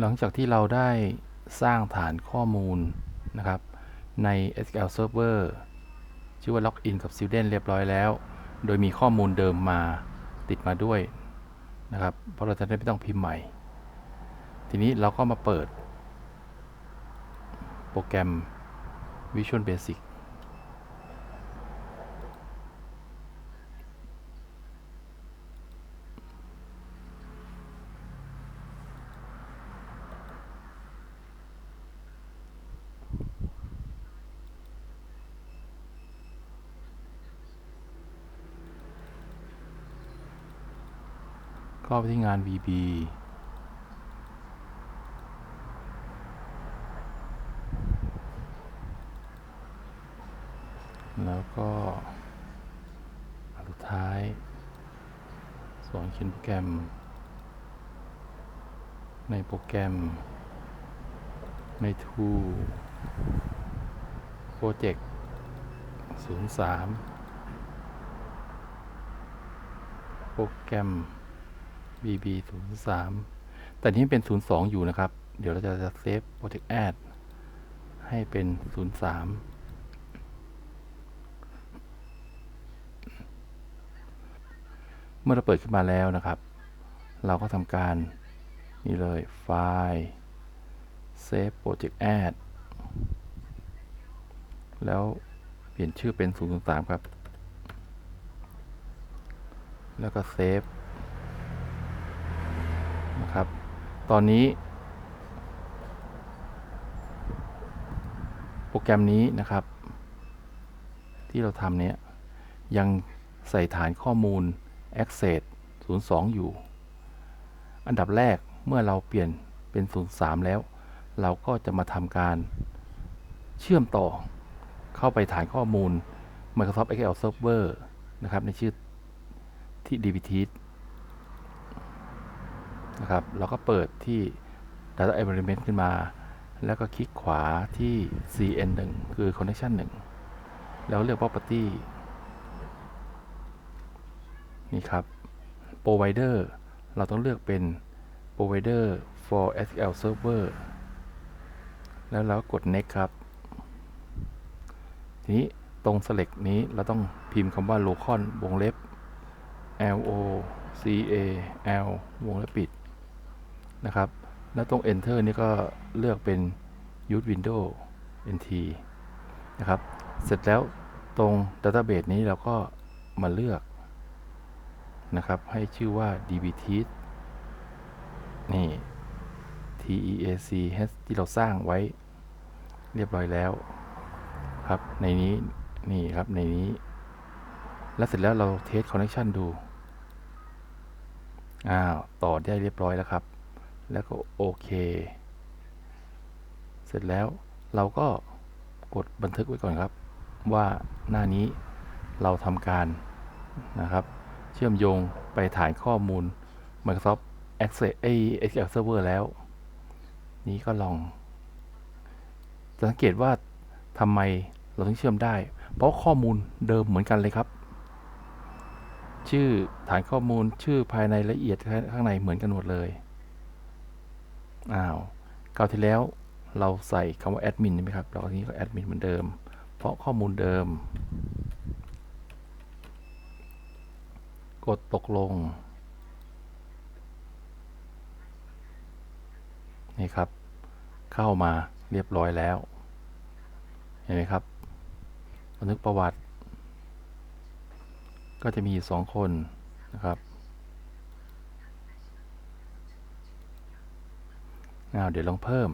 หลังจากที่เราได้สร้างฐานข้อมูลนะครับ ใน SQL Server ชื่อว่า Login กับ Student เรียบร้อยแล้ว โดยมีข้อมูลเดิมมาติดมาด้วยนะครับ เพราะเราจะได้ไม่ต้องพิมพ์ใหม่ ทีนี้เราก็มาเปิดโปรแกรม Visual Basic ก็ไปที่งาน VB แล้วก็อันสุดท้ายสอนเขียนโปรแกรม ในโปรแกรม ใน Tool Project 03 โปรแกรม bb 0 3แต่นี้เป็น 02 อยู่นะครับ เดี๋ยวเราจะเซฟ project add ให้เป็น 03 เมื่อเราเปิดขึ้นมาแล้วนะครับ เราก็ทำการนี่เลยไฟล์ save project add แล้วเปลี่ยนชื่อเป็น 003 ครับ แล้วก็เซฟ นะครับ ตอนนี้ โปรแกรมนี้นะครับ ที่เราทำเนี้ยยังใส่ฐานข้อมูล Access 02 อยู่ อันดับแรกเมื่อเราเปลี่ยนเป็น 03 แล้ว เราก็จะมาทำการเชื่อมต่อเข้าไปฐานข้อมูล Microsoft Excel Server นะครับ ในชื่อที่ DBT นะครับ เราก็เปิดที่ Data Environment ขึ้นมา แล้วก็คลิกขวาที่ CN1 คือ Connection 1 แล้วเลือก Property นี่ครับ Provider เราต้องเลือกเป็น Provider for SQL Server แล้วเราก็กด Next ครับ ทีนี้ตรง Select นี้เราต้องพิมพ์คำว่า local วงเล็บ L O C A L วงเล็บปิด นะครับ แล้วตรง Enter นี่ก็เลือกเป็น Use Window NT นะครับ เสร็จแล้วตรง Database นี้เราก็มาเลือกนะครับ ให้ชื่อว่า dbt นี่ TEAC H ที่เราสร้างไว้เรียบร้อยแล้วครับ ในนี้นี่ครับในนี้ แล้วเสร็จแล้วเราเทสคอนเน c t ชันดู อ้าว ต่อได้เรียบร้อยแล้วครับ แล้วก็โอเค เสร็จแล้วเราก็กดบันทึกไว้ก่อนครับ ว่าหน้านี้เราทำการนะครับ เชื่อมโยงไปฐานข้อมูล Microsoft Access SQL Server แล้ว นี้ก็ลองจะสังเกตว่าทำไมเราถึงเชื่อมได้ เพราะข้อมูลเดิมเหมือนกันเลยครับ ชื่อฐานข้อมูลชื่อภายในละเอียดข้างในเหมือนกันหมดเลย อ้าวคราวที่แล้วเราใส่คำว่าแอดมินใช่ไหมครับเราอันนี้ก็แอดมินเหมือนเดิม เพราะข้อมูลเดิม กดตกลง นี่ครับ เข้ามาเรียบร้อยแล้ว เห็นไหมครับ บันทึกประวัติ ก็จะมีสองคนนะครับอ้าว เดี๋ยวลองเพิ่ม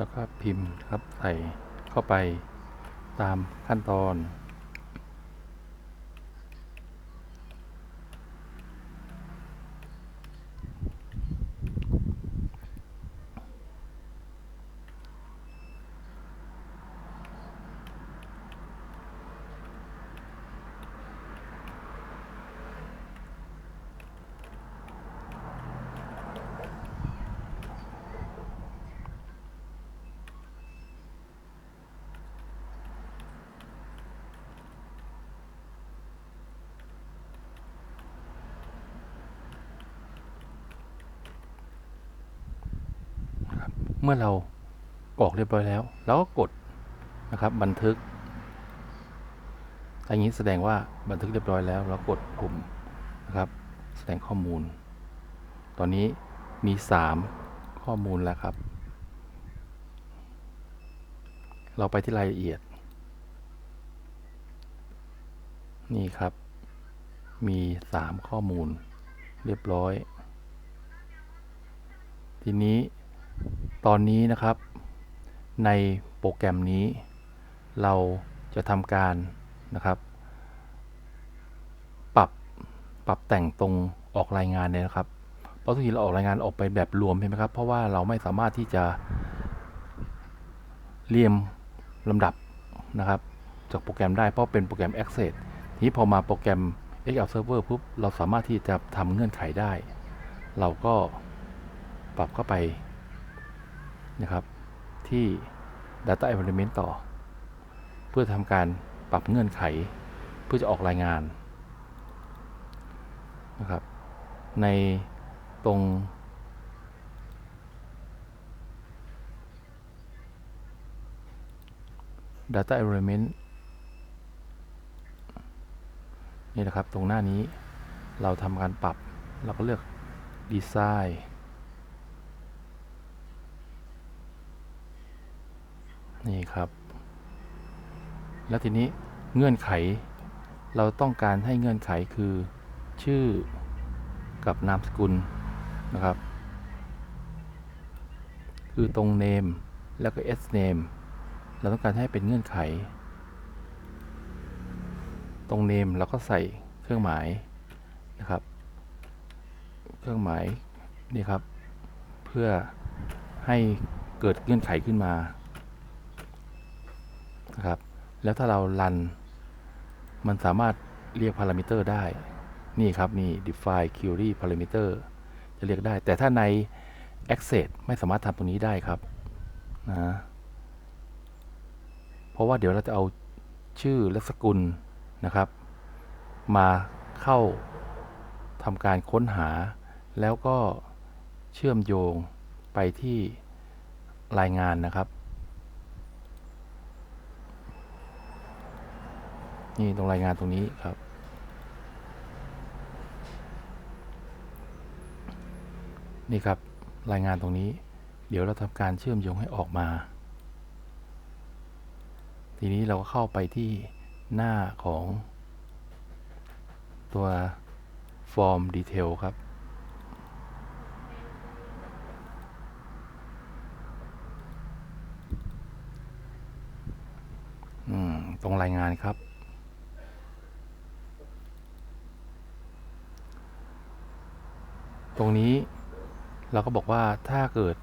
แล้วก็พิมพ์ครับใส่เข้าไปตามขั้นตอน เมื่อเรากรอกเรียบร้อยแล้วเราก็กดนะครับบันทึกอย่างนี้แสดงว่าบันทึกเรียบร้อยแล้วเรากดปุ่มนะครับ แสดงข้อมูล ตอนนี้มี 3 ข้อมูลแล้วครับ เราไปที่รายละเอียด นี่ครับ มี 3 ข้อมูลเรียบร้อย ทีนี้ ตอนนี้นะครับ ในโปรแกรมนี้ เราจะทำการนะครับ ปรับปรับแต่งตรงออกรายงานเนี่ยนะครับ เพราะทุกทีเราออกรายงานออกไปแบบรวมใช่ไหมครับ เพราะว่าเราไม่สามารถที่จะเรียมลำดับนะครับ จากโปรแกรมได้เพราะเป็นโปรแกรม Access ทีนี้พอมาโปรแกรม Excel Server ปุ๊บเราสามารถที่จะทำเงื่อนไขได้ เราก็ปรับเข้าไป นะครับ ที่ Data Environment ต่อ เพื่อทำการปรับเงื่อนไข เพื่อจะออกรายงานนะครับในตรง Data Environment นี่นะครับ ตรงหน้านี้เราทำการปรับ เราก็เลือก Design นี่ครับ แล้วทีนี้เงื่อนไข เราต้องการให้เงื่อนไขคือ ชื่อกับนามสกุลนะครับ คือตรง name แล้วก็ s name เราต้องการให้เป็นเงื่อนไข ตรง name เราก็ใส่เครื่องหมายนะครับ เครื่องหมายนี่ครับ เพื่อให้เกิดเงื่อนไขขึ้นมา นะครับ แล้วถ้าเรารัน มันสามารถเรียกพารามิเตอร์ได้ นี่ครับนี่ define query parameter จะเรียกได้ แต่ถ้าใน access ไม่สามารถทำตรงนี้ได้ครับนะเพราะว่าเดี๋ยวเราจะเอาชื่อและสกุลนะครับ มาเข้าทำการค้นหา แล้วก็เชื่อมโยงไปที่รายงานนะครับ นี่ตรงรายงานตรงนี้ครับ นี่ครับรายงานตรงนี้ เดี๋ยวเราทำการเชื่อมโยงให้ออกมา ทีนี้เราก็เข้าไปที่หน้าของตัว Form Detail ครับอืมตรงรายงานครับ ตรงนี้เราก็บอกว่าถ้าเกิด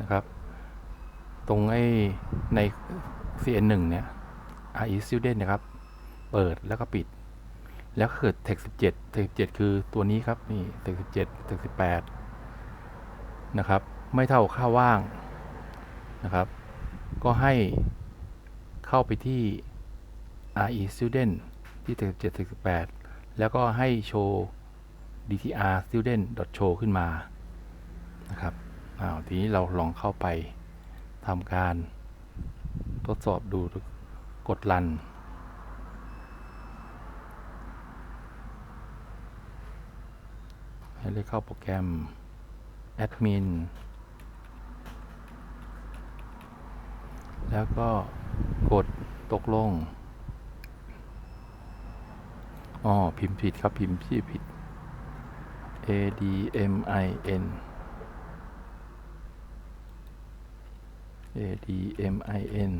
นะครับ ตรงไอ้ใน CN1 เนี่ย RE student นะครับ เปิดแล้วก็ปิด แล้วก็เกิด text 17 text 17 คือตัวนี้ครับ นี่ text 17 text 18 นะครับ ไม่เท่าค่าว่างนะครับ ก็ให้เข้าไปที่ RE student ที่ text 17 text 18 แล้วก็ให้โชว์ dtr student show ขึ้นมานะครับอ้าวทีนี้เราลองเข้าไปทำการทดสอบดูกดรันให้เลือกเข้าโปรแกรม Admin แล้วก็กดตกลง อ๋อ พิมพ์ผิดครับ พิมพ์ชื่อผิด A D M I N admin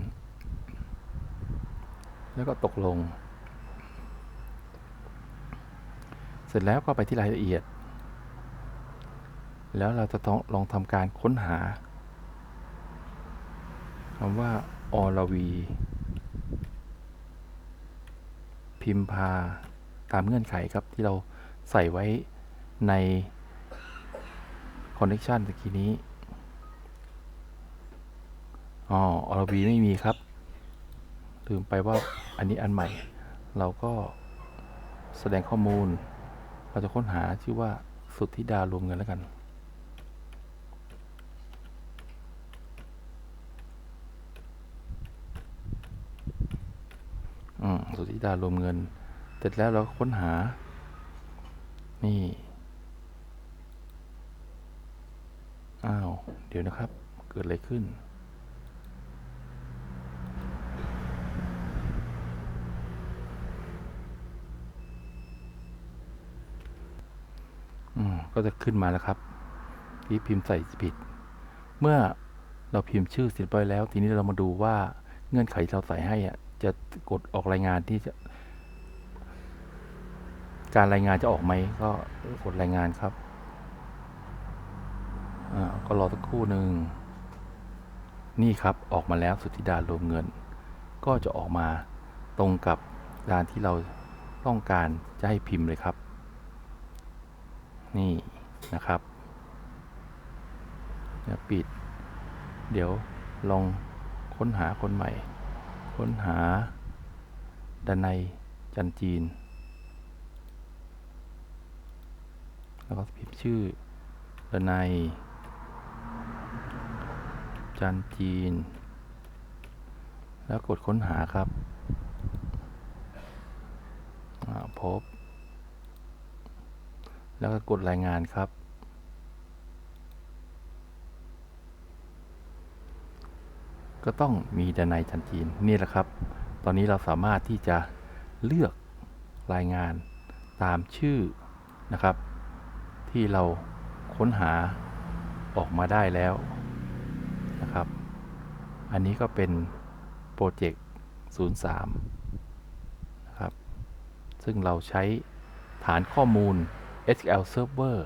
แล้วก็ตกลง เสร็จแล้วก็ไปที่รายละเอียด แล้วเราจะต้องลองทำการค้นหาคำว่าอรวี พิมพาตามเงื่อนไขครับที่เราใส่ไว้ ใน connection ตะกี้นี้ อ๋ออรวีไม่มีครับ ลืมไปว่าอันนี้อันใหม่ เราก็แสดงข้อมูล เราจะค้นหาชื่อว่าสุทธิดารวมเงินแล้วกัน อืมสุทธิดารวมเงิน เสร็จแล้วเราก็ค้นหา นี่ อ้าว เดี๋ยวนะครับ เกิดอะไรขึ้น อืม ก็จะขึ้นมาแล้วครับ ที่พิมพ์ใส่ผิด เมื่อเราพิมพ์ชื่อเสร็จไปแล้ว ทีนี้เรามาดูว่าเงื่อนไขที่เราใส่ให้อะ จะกดออกรายงานที่จะ การรายงานจะออกไหม ก็กดรายงานครับ ก็รอสักครู่หนึ่ง นี่ครับออกมาแล้วสุทธิดารวมเงิน ก็จะออกมาตรงกับการที่เราต้องการจะให้พิมพ์เลยครับ นี่นะครับเดี๋ยวปิด เดี๋ยวลองค้นหาคนใหม่ ค้นหาดนัยจันจีน แล้วก็พิมพ์ชื่อดนัย จันจีน แล้วกดค้นหาครับพบ แล้วก็กดรายงานครับ ก็ต้องมีดนัยจันจีนนี่แหละครับ ตอนนี้เราสามารถที่จะเลือกรายงานตามชื่อนะครับ ที่เราค้นหาออกมาได้แล้ว นะครับ อันนี้ก็เป็นโปรเจกต์ 03 นะครับ ซึ่งเราใช้ฐานข้อมูล SQL Server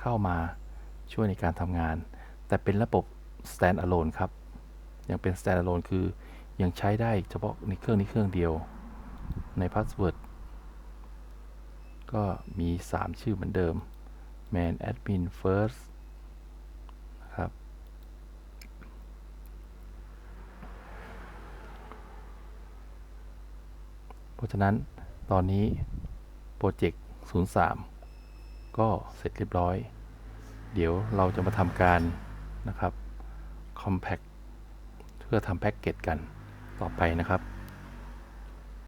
เข้ามาช่วยในการทำงาน แต่เป็นระบบ standalone ครับ ยังเป็น standalone คือยังใช้ได้เฉพาะในเครื่องนี้เครื่องเดียว ใน password ก็มี 3 ชื่อเหมือนเดิม man admin first นะครับ เพ ราะฉะนั้นตอนนี้โปรเจกต์ 03 ก็เสร็จเรียบร้อย เดี๋ยวเราจะมาทำการนะครับ compact เพื่อทำแพ็กเกจกันต่อไปนะครับ